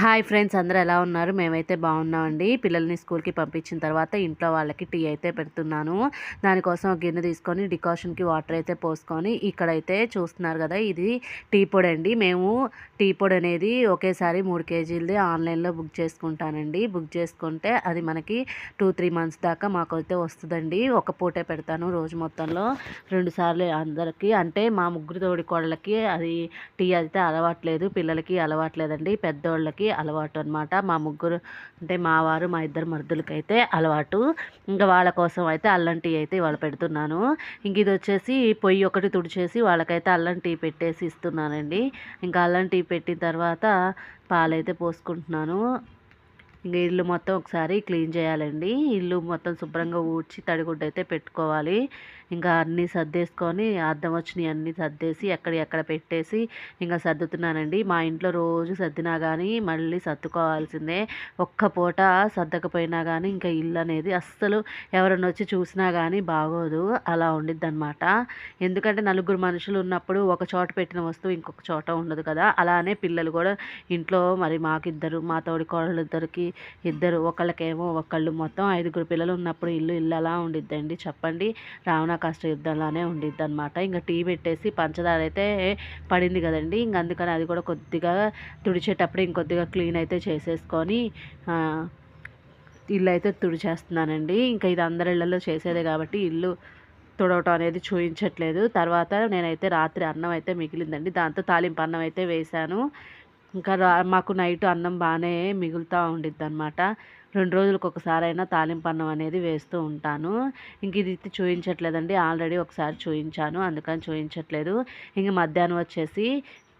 Hi friends అందరూ ఎలా ఉన్నారు? మేమైతే బాగున్నామండి. పిల్లల్ని స్కూల్కి పంపించిన తర్వాత ఇంట్లో వాళ్ళకి టీ అయితే పెడుతున్నాను. దానికోసం ఒక గిన్నె తీసుకొని డికాషన్కి వాటర్ అయితే పోసుకొని ఇక్కడైతే చూస్తున్నారు కదా ఇది టీ పొడి అండి. మేము టీ పొడి అనేది ఒకేసారి మూడు కేజీలది ఆన్లైన్లో బుక్ చేసుకుంటానండి. బుక్ చేసుకుంటే అది మనకి టూ త్రీ మంత్స్ దాకా మాకైతే వస్తుందండి. ఒక పూటే పెడతాను రోజు మొత్తంలో. రెండు సార్లు అందరికీ అంటే మా ముగ్గురు తోడి కోళ్ళకి అది టీ అయితే అలవాట్లేదు పిల్లలకి అలవాట్లేదండి పెద్దోళ్ళకి అలవాటు అనమాట మా ముగ్గురు అంటే మా వారు మా ఇద్దరు మరుదులకైతే అలవాటు. ఇంకా వాళ్ళ కోసం అయితే అల్లం టీ అయితే ఇవాళ పెడుతున్నాను. ఇంక ఇది వచ్చేసి పొయ్యి ఒకటి తుడిచేసి వాళ్ళకైతే అల్లం టీ పెట్టేసి ఇస్తున్నానండి. ఇంకా అల్లం టీ పెట్టిన తర్వాత పాలైతే పోసుకుంటున్నాను. ఇంకా ఇల్లు మొత్తం ఒకసారి క్లీన్ చేయాలండి. ఇల్లు మొత్తం శుభ్రంగా ఊడ్చి తడిగుడ్డ అయితే పెట్టుకోవాలి. ఇంకా అన్నీ సర్దేసుకొని అద్దం వచ్చినవి అన్నీ సర్దేసి ఎక్కడ ఎక్కడ పెట్టేసి ఇంకా సర్దుతున్నానండి. మా ఇంట్లో రోజు సర్దినా కానీ మళ్ళీ సర్దుకోవాల్సిందే. ఒక్క పూట సర్దకపోయినా కానీ ఇంకా ఇల్లు అనేది అస్సలు ఎవరైనా వచ్చి చూసినా కానీ బాగోదు. అలా ఉండిద్ది అనమాట ఎందుకంటే నలుగురు మనుషులు ఉన్నప్పుడు ఒక చోట పెట్టిన వస్తువు ఇంకొక చోట ఉండదు కదా. అలానే పిల్లలు కూడా ఇంట్లో మరి మాకిద్దరు మా తోడి కోడలు ఇద్దరికి ఇద్దరు ఒకళ్ళకేమో ఒకళ్ళు మొత్తం ఐదుగురు పిల్లలు ఉన్నప్పుడు ఇల్లు ఇల్లు అలా ఉండిద్దండి. చెప్పండి. రావణ కష్ట యుద్ధంలానే ఉండిద్ది అనమాట ఇంకా టీ పెట్టేసి పంచదార అయితే పడింది కదండి. ఇంక అందుకని అది కూడా కొద్దిగా తుడిచేటప్పుడు ఇంకొద్దిగా క్లీన్ అయితే చేసేసుకొని ఇల్లు అయితే తుడిచేస్తున్నానండి. ఇంకా ఇది అందరి ఇళ్ళల్లో చేసేదే కాబట్టి ఇల్లు తుడవటం అనేది చూపించట్లేదు తర్వాత నేనైతే రాత్రి అన్నం అయితే మిగిలిందండి. దాంతో తాలింపు అన్నం అయితే వేశాను. ఇంకా రా మాకు నైట్ అన్నం బాగానే మిగులుతూ ఉండిద్ది అనమాట రెండు రోజులకు ఒకసారి అయినా తాలింపు అన్నం అనేది వేస్తూ ఉంటాను. ఇంక ఇది చూపించట్లేదండి ఆల్రెడీ ఒకసారి చూపించాను అందుకని చూపించట్లేదు ఇంక మధ్యాహ్నం వచ్చేసి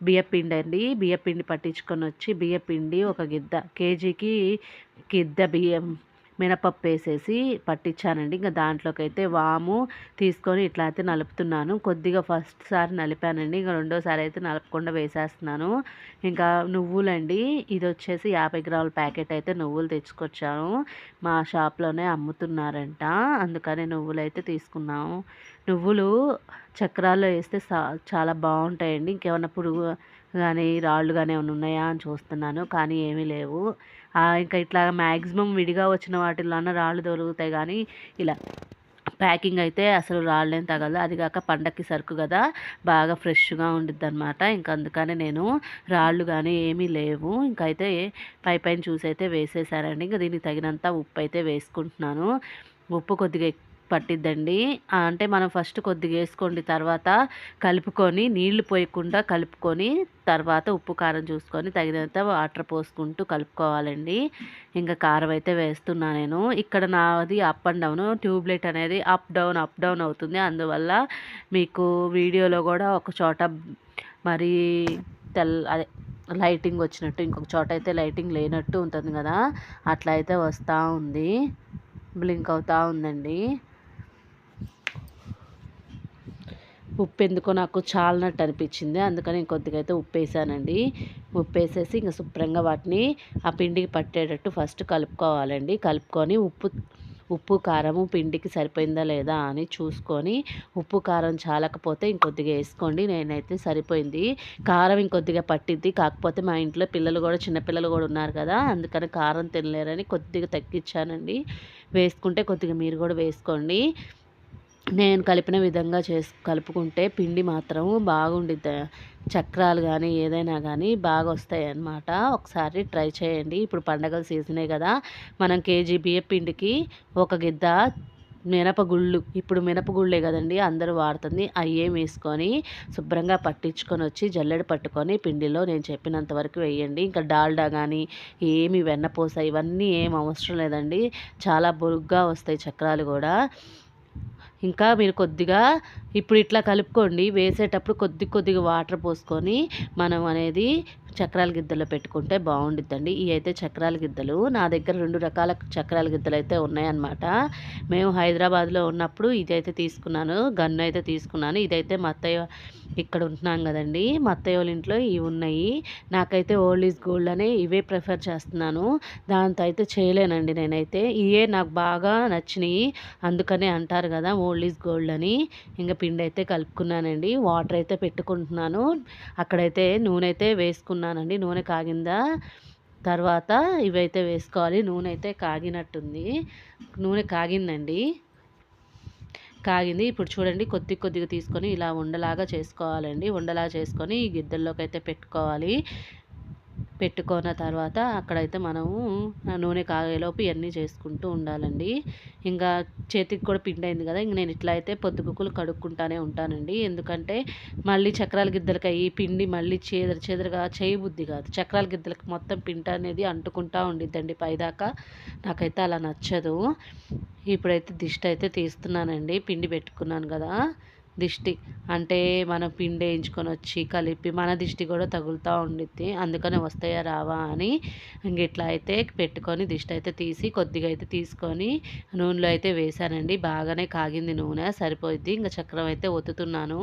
బియ్యపిండి అండి. బియ్యపిండి పట్టించుకొని వచ్చి బియ్యపిండి ఒక గిద్ద కేజీకి గిద్ద బియ్యం మినపప్పు వేసేసి పట్టించానండి ఇంకా దాంట్లోకి అయితే వాము తీసుకొని ఇట్లా అయితే నలుపుతున్నాను. కొద్దిగా ఫస్ట్ సారి నలిపానండి. ఇంకా రెండోసారి అయితే నలపకుండా వేసేస్తున్నాను. ఇంకా నువ్వులండి. ఇది వచ్చేసి యాభై గ్రాముల ప్యాకెట్ అయితే నువ్వులు తెచ్చుకొచ్చాను. మా షాప్లోనే అమ్ముతున్నారంట. అందుకని నువ్వులు అయితే తీసుకున్నాము. నువ్వులు చక్రాల్లో వేస్తే చాలా బాగుంటాయండి. ఇంకేమన్నా పురుగు కానీ రాళ్ళు కానీ ఏమైనా ఉన్నాయా అని చూస్తున్నాను. కానీ ఏమీ లేవు. ఇంకా ఇట్లా మ్యాక్సిమం విడిగా వచ్చిన వాటిల్లోనే రాళ్ళు దొరుకుతాయి కానీ ఇలా ప్యాకింగ్ అయితే అసలు రాళ్ళేం తగలదు. అది కాక పండక్కి సరుకు కదా బాగా ఫ్రెష్గా ఉండిద్ది అనమాట ఇంకా అందుకనే నేను రాళ్ళు కానీ ఏమీ లేవు. ఇంకైతే పై పైన చూసి అయితే వేసేసారండి. ఇంకా దీనికి తగినంత ఉప్పు అయితే వేసుకుంటున్నాను. ఉప్పు కొద్దిగా పట్టిద్దండి. అంటే మనం ఫస్ట్ కొద్దిగా వేసుకోండి తర్వాత కలుపుకొని నీళ్ళు పోయకుండా కలుపుకొని తర్వాత ఉప్పు కారం చూసుకొని తగినంత వాటర్ పోసుకుంటూ కలుపుకోవాలండి. ఇంకా కారం అయితే వేస్తున్నా నేను. ఇక్కడ నాది up and down tube light అనేది అప్ డౌన్ అప్ డౌన్ అవుతుంది. అందువల్ల మీకు వీడియోలో కూడా ఒక చోట మరి తెల్ అదే లైటింగ్ వచ్చినట్టు ఇంకొక చోట అయితే లైటింగ్ లేనట్టు ఉంటుంది కదా. అట్లా అయితే వస్తూ ఉంది. బ్లింక్ అవుతూ ఉందండి. ఉప్పు ఎందుకో నాకు చాలనట్టు అనిపించింది. అందుకని కొద్దిగా అయితే ఉప్పు వేసానండి ఉప్పు వేసేసి ఇంకా శుభ్రంగా వాటిని ఆ పిండికి పట్టేటట్టు ఫస్ట్ కలుపుకోవాలండి. కలుపుకొని ఉప్పు ఉప్పు కారము పిండికి సరిపోయిందా లేదా అని చూసుకొని ఉప్పు కారం చాలకపోతే ఇంకొద్దిగా వేసుకోండి. నేనైతే సరిపోయింది. కారం ఇంకొద్దిగా పట్టిద్ది. కాకపోతే మా ఇంట్లో పిల్లలు కూడా చిన్నపిల్లలు కూడా ఉన్నారు కదా అందుకని కారం తినలేరని కొద్దిగా తగ్గించానండి. వేసుకుంటే కొద్దిగా మీరు కూడా వేసుకోండి. నేను కలిపిన విధంగా చేసు కలుపుకుంటే పిండి మాత్రం బాగుండిద్ది. చక్రాలు కానీ ఏదైనా కానీ బాగా వస్తాయి అన్నమాట ఒకసారి ట్రై చేయండి. ఇప్పుడు పండగల సీజనే కదా. మనం కేజీ బియ్య పిండికి ఒక గిద్ద మినపగుళ్ళు ఇప్పుడు మినపగుళ్ళే కదండి అందరూ వాడుతుంది. అయ్యే వేసుకొని శుభ్రంగా పట్టించుకొని వచ్చి జల్లెడ పట్టుకొని పిండిలో నేను చెప్పినంత వరకు వేయండి. ఇంకా డాల్డా కానీ ఏమి వెన్నపూస ఇవన్నీ ఏం అవసరం లేదండి. చాలా బొరుగ్గా వస్తాయి చక్రాలు కూడా. ఇంకా మీరు కొద్దిగా ఇప్పుడు ఇట్లా కలుపుకోండి. వేసేటప్పుడు కొద్ది కొద్దిగా వాటర్ పోసుకొని మనం అనేది చక్రాల గిద్దలు పెట్టుకుంటే బాగుండిద్దండి. ఇవి అయితే చక్రాల గిద్దలు. నా దగ్గర రెండు రకాల చక్రాల గిద్దలు అయితే ఉన్నాయన్నమాట. మేము హైదరాబాద్లో ఉన్నప్పుడు ఇదైతే తీసుకున్నాను. గన్ను అయితే తీసుకున్నాను. ఇదైతే మా అత్తయ్య ఇక్కడ ఉంటున్నాం కదండి. మా అత్తయ్య వాళ్ళ ఇంట్లో ఇవి ఉన్నాయి. నాకైతే ఓల్డ్ ఈజ్ గోల్డ్ అనే ఇవే ప్రిఫర్ చేస్తున్నాను. దాంతో అయితే చేయలేనండి నేనైతే. ఇవే నాకు బాగా నచ్చినాయి. అందుకనే అంటారు కదా ఓల్డ్ ఈజ్ గోల్డ్ అని. ఇంకా పిండి అయితే కలుపుకున్నానండి. వాటర్ అయితే పెట్టుకుంటున్నాను. అక్కడైతే నూనె అయితే వేసుకున్నాను. వేసుకున్నానండి. నూనె కాగిందా తర్వాత ఇవైతే వేసుకోవాలి. నూనె అయితే కాగినట్టుంది. నూనె కాగిందండి. కాగింది. ఇప్పుడు చూడండి కొద్ది కొద్దిగా తీసుకొని ఇలా ఉండలాగా చేసుకోవాలండి. ఉండలాగా చేసుకొని ఈ గిద్దెల్లోకి అయితే పెట్టుకోవాలి. పెట్టుకున్న తర్వాత అక్కడైతే మనము నూనె కాగేలోపు ఇవన్నీ చేసుకుంటూ ఉండాలండి. ఇంకా చేతికి కూడా పిండి అయింది కదా ఇంక నేను ఇట్లా అయితే పొద్దుగుకులు కడుక్కుంటానే ఉంటానండి. ఎందుకంటే మళ్ళీ చక్రాల గిద్దలకి అయ్యి పిండి మళ్ళీ చేదర చేదరగా చేయబుద్ధి కాదు. చక్రాల గిద్దలకి మొత్తం పిండి అనేది అంటుకుంటా ఉండిద్దండి పైదాకా. నాకైతే అలా నచ్చదు. ఇప్పుడైతే దిష్టి అయితే తీస్తున్నానండి. పిండి పెట్టుకున్నాను కదా. దిష్టి. అంటే మనం పిండి వేయించుకొని వచ్చి కలిపి మన దిష్టి కూడా తగులుతూ ఉండిద్ది. అందుకని వస్తాయా రావా అని ఇంక ఇట్లా అయితే పెట్టుకొని దిష్టి అయితే తీసి కొద్దిగా అయితే తీసుకొని నూనెలో అయితే వేసానండి బాగానే కాగింది నూనె సరిపోయింది ఇంకా చక్రం అయితే ఒత్తుతున్నాను.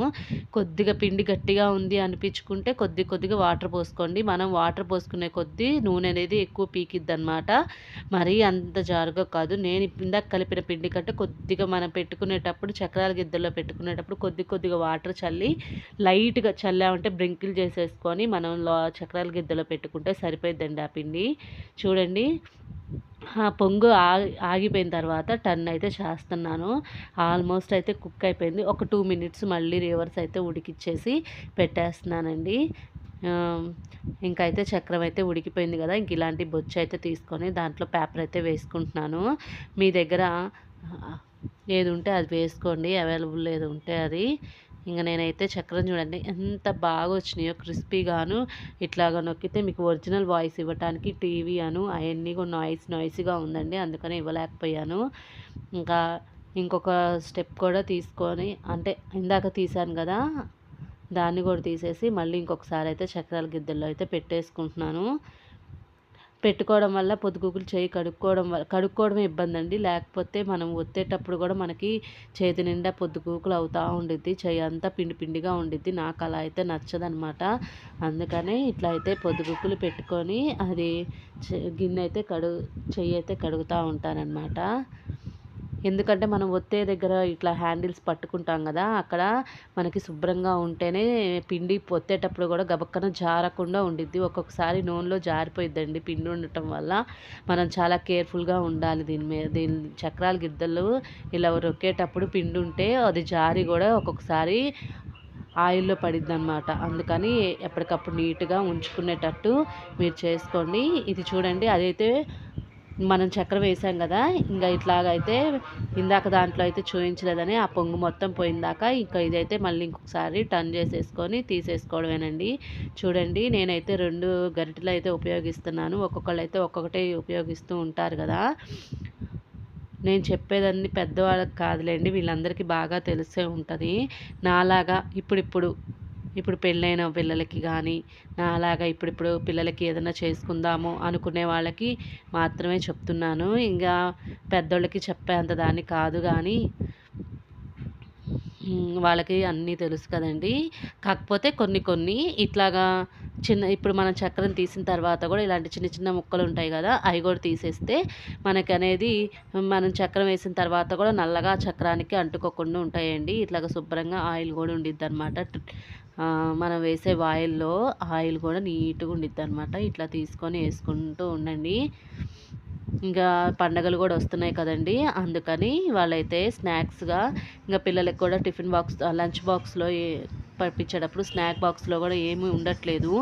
కొద్దిగా పిండి గట్టిగా ఉంది అనిపించుకుంటే కొద్ది కొద్దిగా వాటర్ పోసుకోండి. మనం వాటర్ పోసుకునే కొద్దీ నూనె అనేది ఎక్కువ పీకిద్ది అనమాట మరీ అంత జారుగా కాదు. నేను ఇందాక కలిపిన పిండి కంటే కొద్దిగా మనం పెట్టుకునేటప్పుడు చక్రాల గిద్దెలో పెట్టుకునేటప్పుడు కొద్ది కొద్దిగా వాటర్ చల్లి లైట్గా చల్లామంటే బ్రింకిల్ చేసేసుకొని మనం చక్రాల గిద్దెలో పెట్టుకుంటే సరిపోయిద్దండి ఆ పిండి. చూడండి ఆ పొంగు ఆగి ఆగిపోయిన తర్వాత టర్న్ అయితే చేస్తున్నాను. ఆల్మోస్ట్ అయితే కుక్ అయిపోయింది. ఒక టూ మినిట్స్ మళ్ళీ రివర్స్ అయితే ఉడికిచ్చేసి పెట్టేస్తున్నానండి. ఇంకైతే చక్రం అయితే ఉడికిపోయింది కదా ఇంక ఇలాంటి బొచ్చు అయితే తీసుకొని దాంట్లో పేపర్ అయితే వేసుకుంటున్నాను. మీ దగ్గర ఏది ఉంటే అది వేసుకోండి అవైలబుల్ ఏది ఉంటే అది. ఇంకా నేనైతే చక్రం చూడండి ఎంత బాగా వచ్చినాయో క్రిస్పీగాను ఇట్లాగా నొక్కితే మీకు ఒరిజినల్ వాయిస్ ఇవ్వటానికి టీవీ అను అవన్నీ కూడా నాయిస్ నాయిస్గా ఉందండి అందుకని ఇవ్వలేకపోయాను. ఇంకా ఇంకొక స్టెప్ కూడా తీసుకొని అంటే ఇందాక తీశాను కదా దాన్ని కూడా తీసేసి మళ్ళీ ఇంకొకసారి అయితే చక్రాల గిద్దెల్లో అయితే పెట్టేసుకుంటున్నాను. పెట్టుకోవడం వల్ల పొద్దుగుకులు చేయి కడుక్కోవడం వల్ల కడుక్కోవడమే ఇబ్బంది అండి లేకపోతే మనం ఒత్తేటప్పుడు కూడా మనకి చేతి నిండా పొద్దుగూకులు అవుతూ ఉండిద్ది చేయి అంతా పిండి పిండిగా ఉండిద్ది. నాకు అలా అయితే నచ్చదనమాట. అందుకనే ఇట్లా అయితే పొద్దుగుకులు పెట్టుకొని అది గిన్నె అయితే కడుగు చెయ్యి అయితే కడుగుతూ ఉంటానన్నమాట. ఎందుకంటే మనం ఒత్తే దగ్గర ఇట్లా హ్యాండిల్స్ పట్టుకుంటాం కదా అక్కడ మనకి శుభ్రంగా ఉంటేనే పిండి పొత్తేటప్పుడు కూడా గబక్కన జారకుండా ఉండిద్ది. ఒక్కొక్కసారి నూనెలో జారిపోయిద్దండి పిండి ఉండటం వల్ల. మనం చాలా కేర్ఫుల్గా ఉండాలి దీని మీద దీని చక్రాల గిద్దలు ఇలా రొక్కేటప్పుడు పిండి ఉంటే అది జారి కూడా ఒక్కొక్కసారి ఆయిల్లో పడిద్ది అనమాట అందుకని ఎప్పటికప్పుడు నీట్గా ఉంచుకునేటట్టు మీరు చేసుకోండి. ఇది చూడండి అదైతే మనం చక్కెర వేసాం కదా ఇంకా ఇట్లాగైతే ఇందాక దాంట్లో అయితే చూపించలేదని ఆ పొంగు మొత్తం పోయిందాక ఇంకా ఇదైతే మళ్ళీ ఇంకొకసారి టర్న్ చేసేసుకొని తీసేసుకోవడమేనండి. చూడండి నేనైతే రెండు గరిటెలు అయితే ఉపయోగిస్తున్నాను. ఒక్కొక్కళ్ళు అయితే ఒక్కొక్కటే ఉపయోగిస్తూ ఉంటారు కదా. నేను చెప్పేదన్నీ పెద్దవాళ్ళకి కాదులేండి వీళ్ళందరికీ బాగా తెలిసే ఉంటుంది. నాలాగా ఇప్పుడిప్పుడు ఇప్పుడు పెళ్ళైన పిల్లలకి కానీ నాలాగా ఇప్పుడిప్పుడు పిల్లలకి ఏదైనా చేసుకుందాము అనుకునే వాళ్ళకి మాత్రమే చెప్తున్నాను. ఇంకా పెద్దోళ్ళకి చెప్పేంత దాన్ని కాదు కానీ వాళ్ళకి అన్నీ తెలుసు కదండి. కాకపోతే కొన్ని కొన్ని ఇట్లాగా చిన్న ఇప్పుడు మనం చక్రం తీసిన తర్వాత కూడా ఇలాంటి చిన్న చిన్న ముక్కలు ఉంటాయి కదా అవి కూడా తీసేస్తే మనకి అనేది మనం చక్రం వేసిన తర్వాత కూడా నల్లగా చక్రానికి అంటుకోకుండా ఉంటాయండి. ఇట్లాగ శుభ్రంగా ఆయిల్ కూడా ఉండిద్ది అనమాట మనం వేసే ఆయిల్లో ఆయిల్ కూడా నీట్గా ఉండిద్ది అనమాట ఇట్లా తీసుకొని వేసుకుంటూ ఉండండి. ఇంకా పండగలు కూడా వస్తున్నాయి కదండి. అందుకని వాళ్ళైతే స్నాక్స్గా ఇంకా పిల్లలకి కూడా టిఫిన్ బాక్స్ లంచ్ బాక్స్లో పంపించేటప్పుడు స్నాక్ బాక్స్లో కూడా ఏమీ ఉండట్లేదు.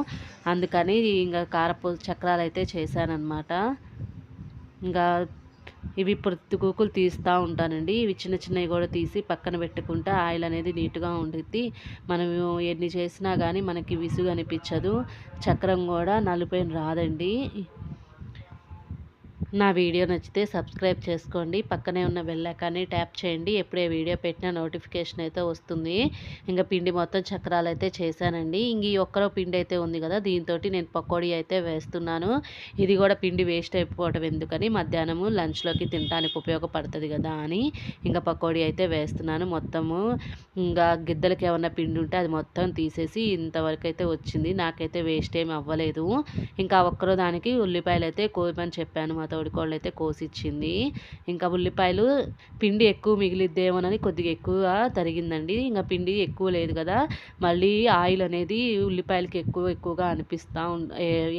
అందుకని ఇంకా కారపూ చక్రాలు అయితే చేశానమాట ఇంకా ఇవి పొత్తుకూకులు తీస్తూ ఉంటానండి. ఇవి చిన్న చిన్నవి కూడా తీసి పక్కన పెట్టుకుంటే ఆయిల్ అనేది నీట్గా ఉండిద్ది. మనం ఎన్ని చేసినా కానీ మనకి విసుగు అనిపించదు చక్రం కూడా నలిపోయిన రాదండి. నా వీడియో నచ్చితే సబ్స్క్రైబ్ చేసుకోండి. పక్కనే ఉన్న బెల్లైకాన్ని ట్యాప్ చేయండి. ఎప్పుడే వీడియో పెట్టినా నోటిఫికేషన్ అయితే వస్తుంది. ఇంకా పిండి మొత్తం చక్రాలు అయితే చేశానండి. ఇంక ఈ ఒక్కరో పిండి అయితే ఉంది కదా దీంతో నేను పకోడీ అయితే వేస్తున్నాను. ఇది కూడా పిండి వేస్ట్ అయిపోవటం ఎందుకని మధ్యాహ్నము లంచ్లోకి తినడానికి ఉపయోగపడుతుంది కదా అని ఇంకా పకోడీ అయితే వేస్తున్నాను మొత్తము. ఇంకా గిద్దలకి ఏమన్నా పిండి ఉంటే అది మొత్తం తీసేసి ఇంతవరకు అయితే వచ్చింది. నాకైతే వేస్ట్ ఏమి అవ్వలేదు. ఇంకా ఒక్కరో దానికి ఉల్లిపాయలు అయితే కోయమని చెప్పాను మాతో తోడికోళ్ళు అయితే కోసిచ్చింది. ఇంకా ఉల్లిపాయలు పిండి ఎక్కువ మిగిలిద్దేమోనని కొద్దిగా ఎక్కువ తరిగిందండి. ఇంకా పిండి ఎక్కువ లేదు కదా మళ్ళీ ఆయిల్ అనేది ఉల్లిపాయలకి ఎక్కువ ఎక్కువగా అనిపిస్తూ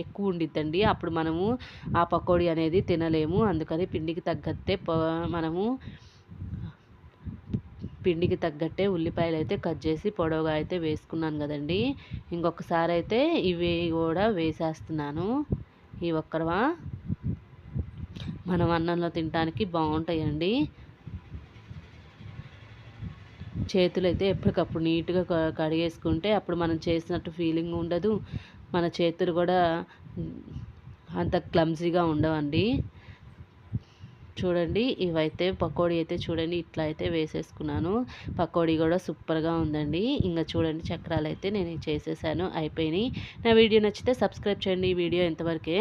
ఎక్కువ ఉండిద్దండి. అప్పుడు మనము ఆ పకోడీ అనేది తినలేము. అందుకని పిండికి తగ్గట్టే మనము పిండికి తగ్గట్టే ఉల్లిపాయలు అయితే కట్ చేసి పొడవుగా అయితే వేసుకున్నాను కదండి. ఇంకొకసారి అయితే ఇవి కూడా వేసేస్తున్నాను. ఈ ఒక్కరవా? మనం అన్నంలో తినడానికి బాగుంటాయండి. చేతులు అయితే ఎప్పటికప్పుడు నీట్గా కడిగేసుకుంటే అప్పుడు మనం చేసినట్టు ఫీలింగ్ ఉండదు. మన చేతులు కూడా అంత క్లమ్జీగా ఉండవండి. చూడండి ఇవైతే పకోడీ అయితే చూడండి ఇట్లా అయితే వేసేసుకున్నాను. పకోడీ కూడా సూపర్గా ఉందండి. ఇంకా చూడండి చక్రాలు అయితే నేను చేసేసాను అయిపోయినాయి. నా వీడియో నచ్చితే సబ్స్క్రైబ్ చేయండి ఈ వీడియో ఎంతవరకే